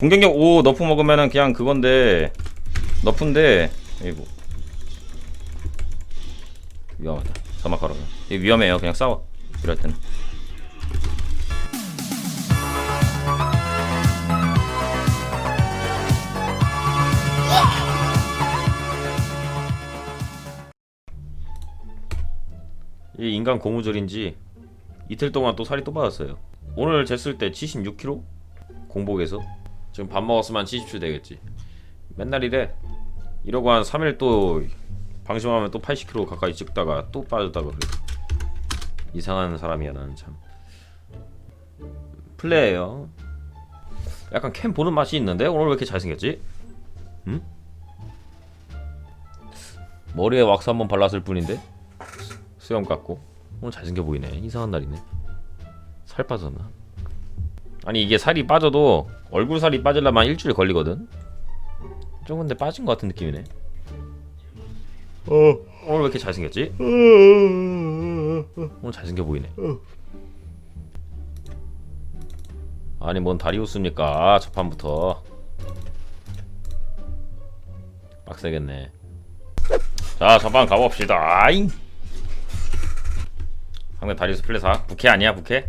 공격력 5 너프 먹으면은 그냥 그건데 너프인데 이거 위험하다. 점막하러 이거 위험해요. 그냥 싸워. 이럴 때는. 이 인간 고무줄인지 이틀 동안 또 살이 또 빠졌어요. 오늘 쟀을 때 76kg? 공복에서 지금 밥 먹었으면 한 70초 되겠지. 맨날 이래. 이러고 한 3일 또 방심하면 또 80kg 가까이 찍다가 또 빠졌다가 그래. 이상한 사람이야 나는 참. 플레이예요. 약간 캠 보는 맛이 있는데? 오늘 왜 이렇게 잘생겼지? 응? 머리에 왁스 한번 발랐을 뿐인데? 수염 깎고. 오늘 잘생겨 보이네. 이상한 날이네. 살 빠졌나? 아니 이게 살이 빠져도 얼굴 살이 빠지려면 일주일 걸리거든. 좀 근데 빠진 것 같은 느낌이네. 어 오늘 왜 이렇게 잘생겼지? 오늘 잘생겨 보이네. 아니 뭔 다리우스입니까? 첫 판부터 빡세겠네. 자 첫판 가봅시다. 아잉. 상대 다리우스 플레사 부캐 아니야 부캐?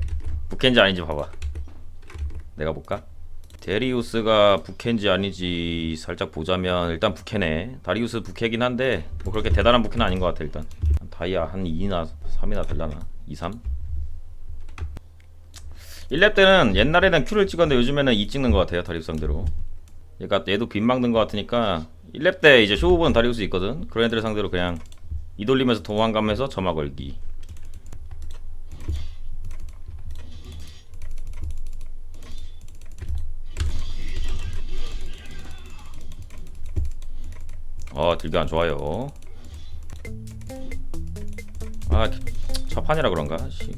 부캐인지 아닌지 봐봐. 내가 볼까? 데리우스가 부캐인지 아닌지 살짝 보자면 일단 부캐네. 다리우스 부캐긴 한데 뭐 그렇게 대단한 부캐는 아닌 것 같아 일단. 다이아 한 2나 3이나 될라나? 2, 3 1렙 때는 옛날에는 Q를 찍었는데 요즘에는 2 찍는 것 같아요 다리우스 상대로. 그러니까 얘도 빗 막는 것 같으니까 1렙 때 이제 쇼우보는 다리우스 있거든. 그런 애들 상대로 그냥 이 돌리면서 도망가면서 점화 걸기 어 딜교 안 좋아요. 아 첫판이라 그런가? 씨.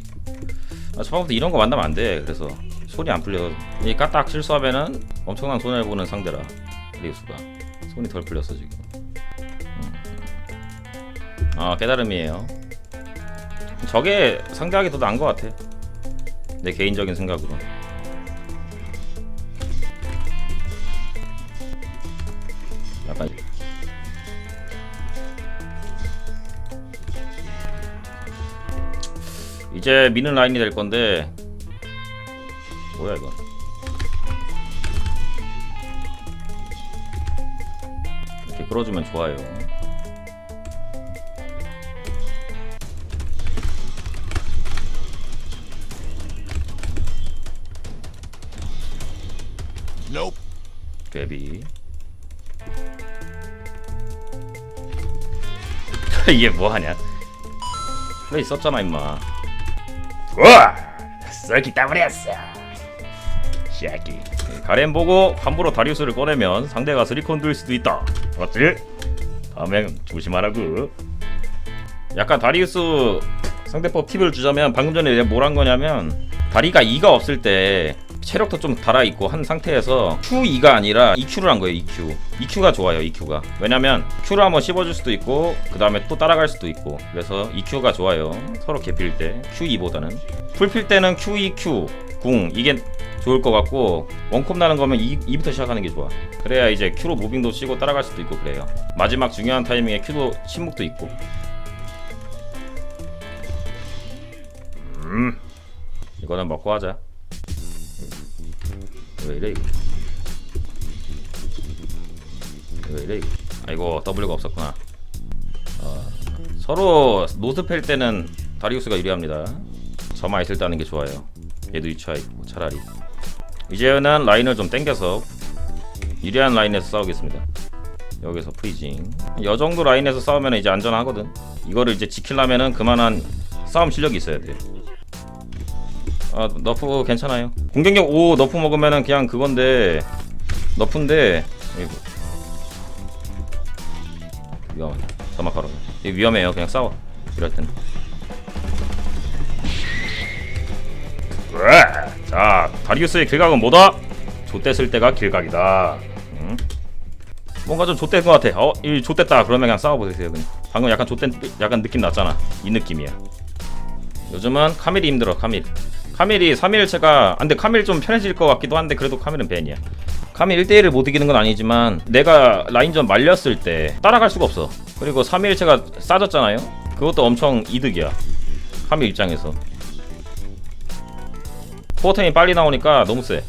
아, 첫판부터 이런 거 만나면 안 돼. 그래서 손이 안 풀려. 이 까딱 실수하면은 엄청난 손해를 보는 상대라. 리우스가. 손이 덜 풀렸어 지금. 음. 아 깨달음이에요. 저게 상대하기 더 나은 것 같아. 내 개인적인 생각으로 이제 미는 라인이 될 건데 뭐야 이거? 이렇게 끌어주면 좋아요. 데비 이게 뭐하냐? 플레이 썼잖아 임마 우와! 썰기 따버렸어 샤기 가렘 보고 함부로 다리우스를 꺼내면 상대가 스리콘 들 수도 있다 맞지? 다음엔 조심하라고 약간 다리우스 상대법 팁을 주자면 방금 전에 내가 뭘 한 거냐면 다리가 2가 없을 때 체력도 좀 달아있고 한 상태에서 Q2가 아니라 EQ를 한 거예요 EQ EQ가 좋아요 EQ가. 왜냐면 Q를 한번 씹어줄 수도 있고 그 다음에 또 따라갈 수도 있고. 그래서 EQ가 좋아요 서로 개필 때 Q2보다는. 풀필 때는 Q2, Q, 궁. 이게 좋을 것 같고 원컵 나는 거면 2, 2부터 시작하는 게 좋아. 그래야 이제 Q로 무빙도 치고 따라갈 수도 있고 그래요. 마지막 중요한 타이밍에 Q도 침묵도 있고. 음 이거는 먹고 하자 왜 이래? 이거 왜 이래? 이거 아이고 W가 없었구나. 어, 서로 노스 팰 때는 다리우스가 유리합니다. 저만 있을 때 하는 게 좋아요. 얘도 위치하 있고 차라리. 이제는 라인을 좀 땡겨서 유리한 라인에서 싸우겠습니다. 여기서 프리징. 이 정도 라인에서 싸우면 이제 안전하거든. 이거를 이제 지키려면은 그만한 싸움 실력이 있어야 돼 아 너프 괜찮아요. 공격력 5 너프 먹으면은 그냥 그건데 너프인데 이거 위험하다. 점막하러 이거 위험해요. 그냥 싸워. 이럴 때는. 으아! 자 다리우스의 길각은 뭐다? 좆됐을 때가 길각이다. 응? 뭔가 좀 좆된 것 같아. 어? 이 좆됐다. 그러면 그냥 싸워보세요 그냥. 방금 약간 좆된 약간 느낌 났잖아. 이 느낌이야. 요즘은 카밀이 힘들어 카밀 카밀이 3일체가 안돼 카밀 좀 편해질 것 같기도 한데 그래도 카밀은 벤이야. 감히 1대1을 못 이기는 건 아니지만 내가 라인전 말렸을 때 따라갈 수가 없어. 그리고 3일체가 싸졌잖아요? 그것도 엄청 이득이야. 카밀 입장에서. 포어템이 빨리 나오니까 너무 세.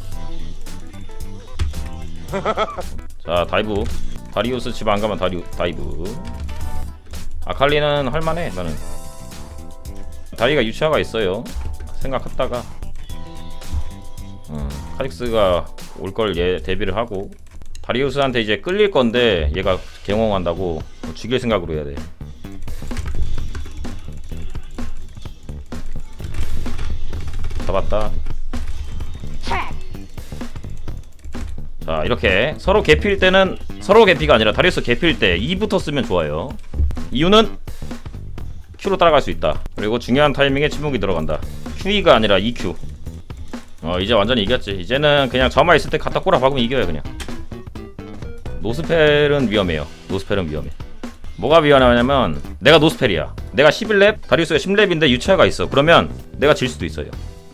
자 다이브. 다리우스 집 안 가면 다리 다이브. 아칼리는 할만해 나는. 다리가 유치화가 있어요 생각했다가 음, 카직스가 올 걸 얘 대비를 하고 다리우스한테 이제 끌릴 건데 얘가 경영한다고 죽일 생각으로 해야 돼. 잡았다. 자 이렇게 서로 개필 때는 서로 개피가 아니라 다리우스 개필 때 2부터 쓰면 좋아요. 이유는 Q로 따라갈 수 있다. 그리고 중요한 타이밍에 침묵이 들어간다 QE가 아니라 EQ 어 이제 완전히 이겼지. 이제는 그냥 점화 있을 때 갖다 꼬라 박으면 이겨요 그냥. 노스펠은 위험해요. 노스펠은 위험해. 뭐가 위험하냐면 내가 노스펠이야. 내가 11렙 다리우스가 10렙인데 유차가 있어. 그러면 내가 질 수도 있어요.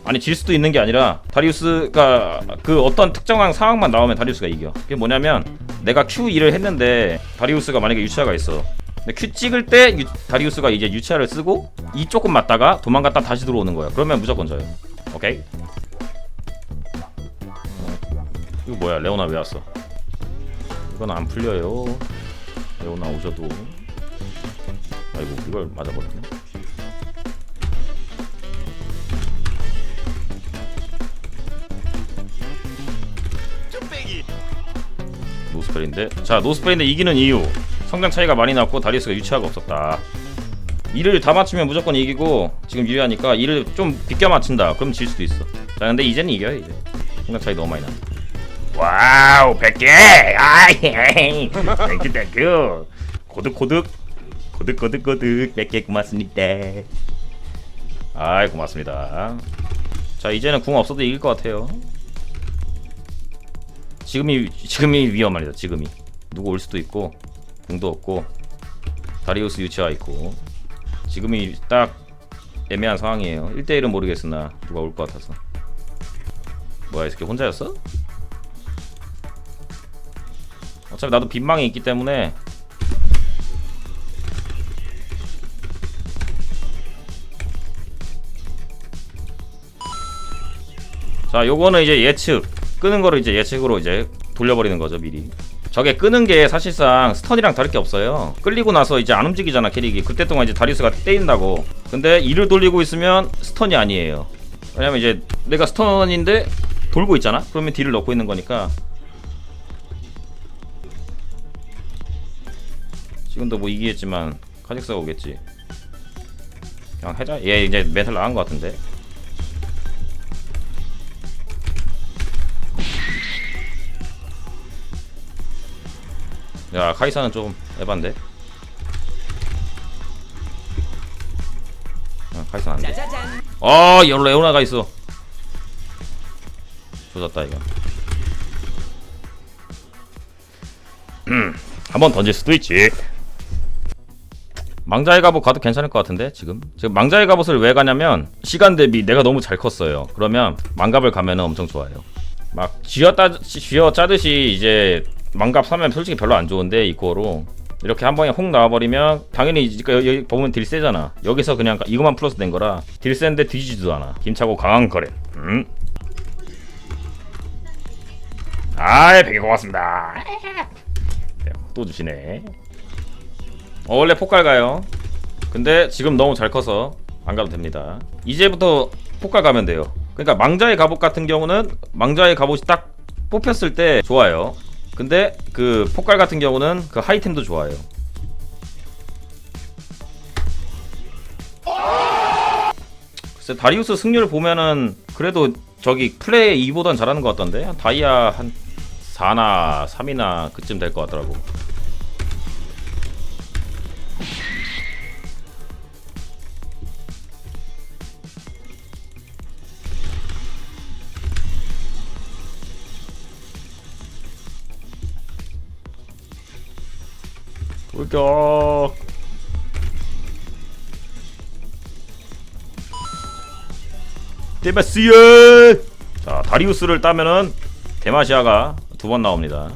아니 질 수도 있는 게 아니라 다리우스가 그 어떤 특정한 상황만 나오면 다리우스가 이겨. 그게 뭐냐면 내가 Q2를 했는데 다리우스가 만약에 유차가 있어 Q 찍을 때 유, 다리우스가 이제 유차를 쓰고 이 조금 맞다가 도망갔다 다시 들어오는 거야 그러면 무조건 져요. 오케이? 이거 뭐야? 레오나 왜 왔어? 이건 안 풀려요. 레오나 오셔도. 아이고 이걸 맞아버렸네. 노스펠인데? 자 노스펠인데 이기는 이유 성장 차이가 많이 났고 다리우스가 유치화가 없었다. 이를 다 맞추면 무조건 이기고 지금 유리하니까 이를 좀 비껴 맞춘다. 그럼 질 수도 있어. 자 근데 이제는 이겨요 이제. 성장 차이 너무 많이 나 와우 100개! 아이 땡큐 땡큐 고득 고득. 고득 고득 고득. 100개 고맙습니다. 아이 고맙습니다. 자 이제는 궁 없어도 이길 것 같아요. 지금이 지금이 위험합니다. 지금이. 누구 올 수도 있고 궁도 없고 다리우스 유치와 있고 지금이 딱 애매한 상황이에요. 1대1은 모르겠으나 누가 올 것 같아서 뭐야 이 새끼 혼자였어? 어차피 나도 빈망이 있기 때문에 자 요거는 이제 예측 끄는 거를 이제 예측으로 이제 돌려버리는 거죠 미리 저게 끄는 게 사실상 스턴이랑 다를 게 없어요. 끌리고 나서 이제 안 움직이잖아 캐릭이. 그때 동안 이제 다리우스가 때린다고. 근데 이를 돌리고 있으면 스턴이 아니에요. 왜냐면 이제 내가 스턴인데 돌고 있잖아? 그러면 딜을 넣고 있는 거니까. 지금도 뭐 이기겠지만 카직스가 오겠지. 그냥 해자. 얘 이제 멘탈 나간 것 같은데 야 카이사는 좀 에반데? 아, 카이사 안돼. 아 여러 레오나가 있어. 조졌다 이거 한번 던질 수도 있지. 망자의 갑옷 가도 괜찮을 것 같은데 지금? 지금 망자의 갑옷을 왜 가냐면 시간 대비 내가 너무 잘 컸어요. 그러면 망갑을 가면은 엄청 좋아요. 막 쥐어 따 쥐어 짜듯이 이제 망갑 사면 솔직히 별로 안 좋은데 이 코어로. 이렇게 한 번에 홍 나와버리면 당연히 이제 여기, 여기 보면 딜 세잖아. 여기서 그냥 이것만 플러스 된 거라 딜 센데 뒤지지도 않아. 힘차고 강한 거래. 음. 아이 되게 고맙습니다. 네, 또 주시네. 어, 원래 폭갈 가요. 근데 지금 너무 잘 커서 안 가도 됩니다. 이제부터 폭갈 가면 돼요. 그러니까 망자의 갑옷 같은 경우는 망자의 갑옷이 딱 뽑혔을 때 좋아요 근데 그 폭갈 같은 경우는 그 하이템도 좋아요. 글쎄 다리우스 승률 보면은 그래도 저기 플레이 2보단 잘하는 것 같던데 한 다이아 한 4나 3이나 그쯤 될 것 같더라고. 돌격. 데마시에 자 다리우스를 따면은 데마시아가 두 번 나옵니다